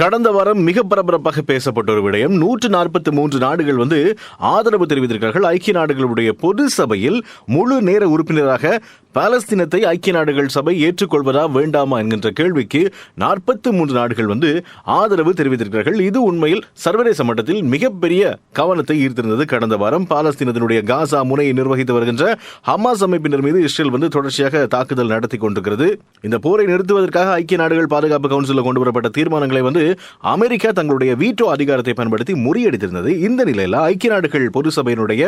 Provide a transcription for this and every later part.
கடந்த வாரம் மிக பரபரப்பாக பேசப்பட்ட ஒரு விடயம். நூற்று நாற்பத்தி மூன்று நாடுகள் வந்து ஆதரவு தெரிவித்திருக்கிறார்கள். ஐக்கிய நாடுகளுடைய பொது சபையில் முழு நேர உறுப்பினராக பாலஸ்தீனத்தை ஐக்கிய நாடுகள் சபை ஏற்றுக்கொள்வதா வேண்டாமா என்கின்ற கேள்விக்கு நாற்பத்தி மூன்று நாடுகள் வந்து ஆதரவு தெரிவித்திருக்கிறார்கள். இது உண்மையில் சர்வதேச மட்டத்தில் மிகப்பெரிய கவனத்தை ஈர்த்திருந்தது. கடந்த வாரம் பாலஸ்தீனத்தினுடைய காசா முனையை நிர்வகித்து வருகின்ற ஹமாஸ் அமைப்பினர் மீது இஸ்ரேல் வந்து தொடர்ச்சியாக தாக்குதல் நடத்தி கொண்டிருக்கிறது. இந்த போரை நிறுத்துவதற்காக ஐக்கிய நாடுகள் பாதுகாப்பு கவுன்சிலில் கொண்டு வரப்பட்ட தீர்மானங்களை வந்து அமெரிக்கா தங்களுடைய வீட்டோ அதிகாரத்தை பயன்படுத்தி முறியடித்திருந்தது. இந்த நிலையில் ஐக்கிய நாடுகள் பொது சபையினுடைய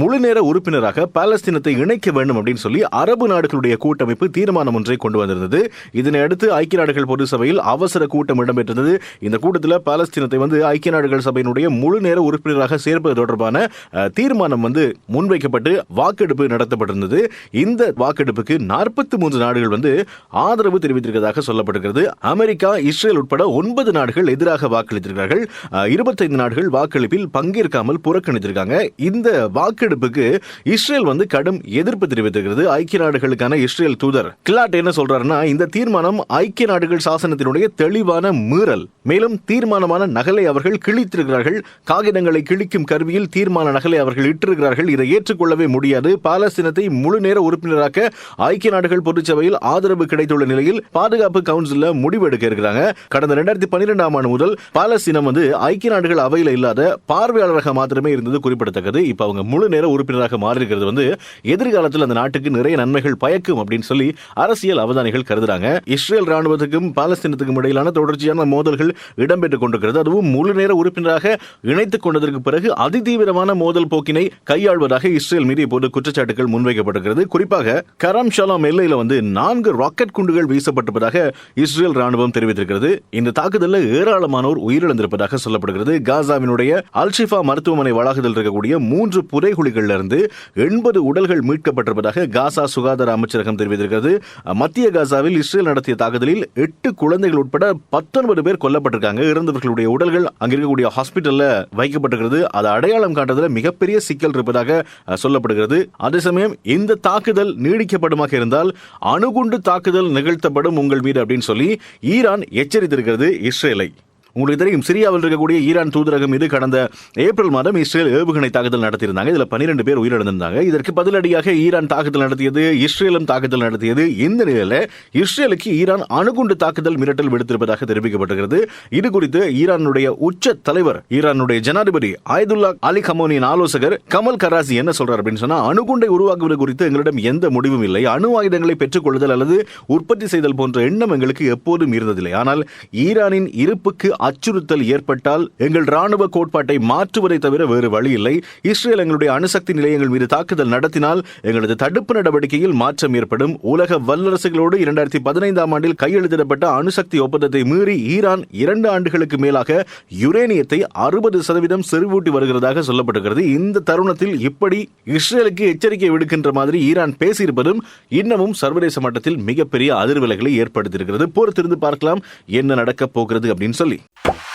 முழுநேர உறுப்பினராக பாலஸ்தீனத்தை இணைக்க வேண்டும் அப்படின்னு சொல்லி அரபு நாடுகளுடைய கூட்டமைப்பு தீர்மானம் ஒன்றை கொண்டு வந்திருந்தது. இதனையடுத்து ஐக்கிய நாடுகள் பொது சபையில் அவசர கூட்டம் இடம்பெற்றிருந்தது. இந்த கூட்டத்தில் பாலஸ்தீனத்தை வந்து ஐக்கிய நாடுகள் சபையினுடைய முழு நேர உறுப்பினராக சேர்ப்பது தொடர்பான தீர்மானம் வந்து முன்வைக்கப்பட்டு வாக்கெடுப்பு நடத்தப்பட்டிருந்தது. இந்த வாக்கெடுப்புக்கு நாற்பத்தி மூன்று நாடுகள் வந்து ஆதரவு தெரிவித்திருக்கிறதாக சொல்லப்படுகிறது அமெரிக்கா இஸ்ரேல் உட்பட ஒன்பது நாடுகள் எதிராக வாக்களித்திருக்கிறார்கள். இருபத்தைந்து நாடுகள் வாக்களிப்பில் பங்கேற்காமல் புறக்கணித்திருக்காங்க. இந்த வாக்கெடுப்புக்கு இஸ்ரேல் வந்து கடும் எதிர்ப்பு தெரிவித்திருக்கிறது. ஐக்கிய நாடுகளுக்கான இஸ்ரேல் தூதர் கிளாட் என்ன சொல்றாருன்னா இந்த தீர்மானம் ஐக்கிய நாடுகள் சாசனத்தினுடைய தெளிவான மீறல். மேலும் தீர்மானமான நகலை அவர்கள் கிழித்திருக்கிறார்கள். காகிதங்களை கிழிக்கும் கருவியில் தீர்மான நகலை அவர்கள் இட்டிருக்கிறார்கள். இதை ஏற்றுக்கொள்ளவே முடியாது. பாலஸ்தீனத்தை முழு நேர உறுப்பினராக்க ஐக்கிய நாடுகள் பொதுச்சபையில் ஆதரவு கிடைத்துள்ள நிலையில் பாதுகாப்பு கவுன்சில்ல முடிவெடுக்க இருக்கிறாங்க. கடந்த இரண்டாயிரத்தி பனிரெண்டாம் ஆண்டு முதல் பாலஸ்தீனம் வந்து ஐக்கிய நாடுகள் அவையில் இல்லாத பார்வையாளராக மாத்திரமே இருந்தது குறிப்பிடத்தக்கது. இப்ப அவங்க முழு நேர உறுப்பினராக மாறியிருக்கிறது வந்து எதிர்காலத்தில் அந்த நாட்டுக்கு நிறைய நன்மைகள் பயக்கும் அப்படின்னு சொல்லி அரசியல் அவதானிகள் கருதுறாங்க. இஸ்ரேல் ராணுவத்துக்கும் பாலஸ்தீனத்துக்கும் இடையிலான தொடர்ச்சியான மோதல்கள் இடம்பெற்றுக் கொண்டிருக்கிறது. அதுவும் முழு நேர உறுப்பினராக இணைத்துக் கொண்டதற்கு பிறகு அதிதீவிரமான மோதல் போக்கினை கையாள்வதாக இஸ்ரேல் மீது இப்போது குற்றச்சாட்டுகள் முன்வைக்கப்பட்டிருக்கிறது. குறிப்பாக கரம் ஷலாம் எல்லையில் வந்து நான்கு ராக்கெட் குண்டுகள் வீசப்பட்டிருப்பதாக இஸ்ரேல் ராணுவம் தெரிவித்திருக்கிறது. இந்த தாக்குதல் தாக்குதல்ல ஏராளமானோர் உயிரிழந்திருப்பதாக சொல்லப்படுகிறது. காசாவினுடைய அல்ஷிஃபா மருத்துவமனை வளாகத்தில் இருக்கக்கூடிய மூன்று புதைகுழிகள்ல இருந்து எண்பது உடல்கள் மீட்கப்பட்டிருப்பதாக காசா சுகாதார அமைச்சரகம் தெரிவித்திருக்கிறது. மத்திய காசாவில் இஸ்ரேல் நடத்திய தாக்குதலில் எட்டு குழந்தைகள் உட்பட பத்தொன்பது பேர் கொல்லப்பட்டிருக்காங்க. இறந்தவர்களுடைய உடல்கள் அங்க இருக்கக்கூடிய ஹாஸ்பிட்டல்ல வைக்கப்பட்டிருக்கிறது. அதை அடையாளம் காட்டுறதுல மிகப்பெரிய சிக்கல் இருப்பதாக சொல்லப்படுகிறது. அதே சமயம் இந்த தாக்குதல் நீடிக்கப்படுமாக இருந்தால் அணுகுண்டு தாக்குதல் நிகழ்த்தப்படும் உங்கள் மீது அப்படின்னு சொல்லி ஈரான் எச்சரித்திருக்கிறது. இஸ்ரேல் 这类 உங்களுக்கு தெரியும் சிரியாவில் இருக்கக்கூடிய ஈரான் தூதரகம் மீது கடந்த ஏப்ரல் மாதம் இஸ்ரேல் ஏவுகணை தாக்குதல் நடத்தியிருந்தாங்க. இதில் பன்னிரண்டு பேர் உயிரிழந்திருந்தாங்க. இதற்கு பதிலடியாக ஈரான் தாக்குதல் நடத்தியது இஸ்ரேலும் தாக்குதல் நடத்தியது. இந்த நிலையில் இஸ்ரேலுக்கு ஈரான் அணுகுண்டு தாக்குதல் மிரட்டல் விடுத்திருப்பதாக தெரிவிக்கப்பட்டிருக்கிறது இது குறித்து ஈரானுடைய உச்ச தலைவர் ஈரானுடைய ஜனாதிபதி ஆயுதுல்லா அலி கமோனியின் ஆலோசகர் கமல் கராசி என்ன சொல்றார் அப்படின்னு சொன்னா அணுகுண்டை உருவாக்குவது குறித்து எங்களிடம் எந்த முடிவும் இல்லை. அணு ஆயுதங்களை பெற்றுக்கொள்ளுதல் அல்லது உற்பத்தி செய்தல் போன்ற எண்ணம் எங்களுக்கு எப்போதும் இருந்ததில்லை. ஆனால் ஈரானின் இருப்புக்கு அச்சுறுத்தல் ஏற்பட்டால் எங்கள் ராணுவ கோட்பாட்டை மாற்றுவதை தவிர வேறு வழி இல்லை. இஸ்ரேல் எங்களுடைய அணுசக்தி நிலையங்கள் மீது தாக்குதல் நடத்தினால் எங்களது தடுப்பு நடவடிக்கையில் மாற்றம் ஏற்படும். உலக வல்லரசுகளோடு இரண்டாயிரத்தி பதினைந்தாம் ஆண்டில் கையெழுத்திடப்பட்ட அணுசக்தி ஒப்பந்தத்தை மீறி ஈரான் இரண்டு ஆண்டுகளுக்கு மேலாக யுரேனியத்தை அறுபது சதவீதம் செறிவூட்டி வருகிறதாக சொல்லப்படுகிறது இந்த தருணத்தில் இப்படி இஸ்ரேலுக்கு எச்சரிக்கை விடுக்கின்ற மாதிரி ஈரான் பேசியிருப்பதும் இன்னமும் சர்வதேச மட்டத்தில் மிகப்பெரிய அதிர்வலைகளை ஏற்படுத்தியிருக்கிறது. பொறுத்திருந்து பார்க்கலாம். என்ன நடக்கப் போகிறது அப்படின்னு சொல்லி. you